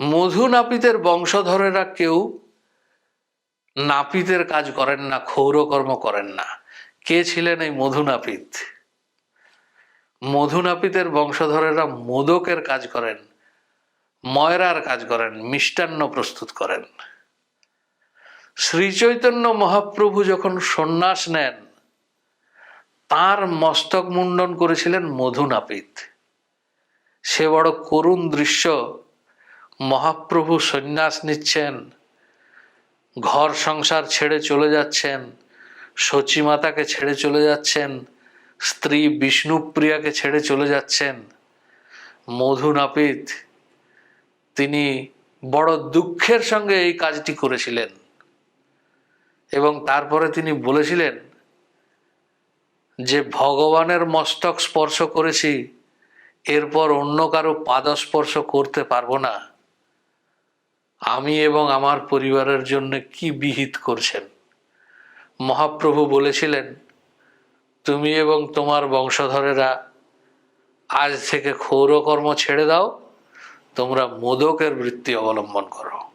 মধু নাপিতের বংশধরেরা কেউ নাপিতের কাজ করেন না, ক্ষৌরকর্ম করেন না। কে ছিলেন এই মধু নাপিত মধু নাপিতের বংশধরেরা মোদকের কাজ করেন, ময়রার কাজ করেন, মিষ্টান্ন প্রস্তুত করেন। শ্রী চৈতন্য মহাপ্রভু যখন সন্ন্যাস নেন, তার মস্তক মুন্ডন করেছিলেন মধু নাপিত সে বড় করুণ দৃশ্য মহাপ্রভু সন্ন্যাস নিচ্ছেন, ঘর সংসার ছেড়ে চলে যাচ্ছেন সচিমাতাকে ছেড়ে চলে যাচ্ছেন, স্ত্রী বিষ্ণুপ্রিয়াকে ছেড়ে চলে যাচ্ছেন। মধু নাপিত তিনি বড় দুঃখের সঙ্গে এই কাজটি করেছিলেন। এবং তারপরে তিনি বলেছিলেন, যে ভগবানের মস্তক স্পর্শ করেছি, এরপর অন্য কারও পাদস্পর্শ করতে পারব না। আমি এবং আমার পরিবারের জন্য কি বিহিত করছেন? মহাপ্রভু বলেছিলেন, তুমি এবং তোমার বংশধরেরা আজ থেকে ক্ষৌরকর্ম ছেড়ে দাও, তোমরা মোদকের বৃত্তি অবলম্বন করো।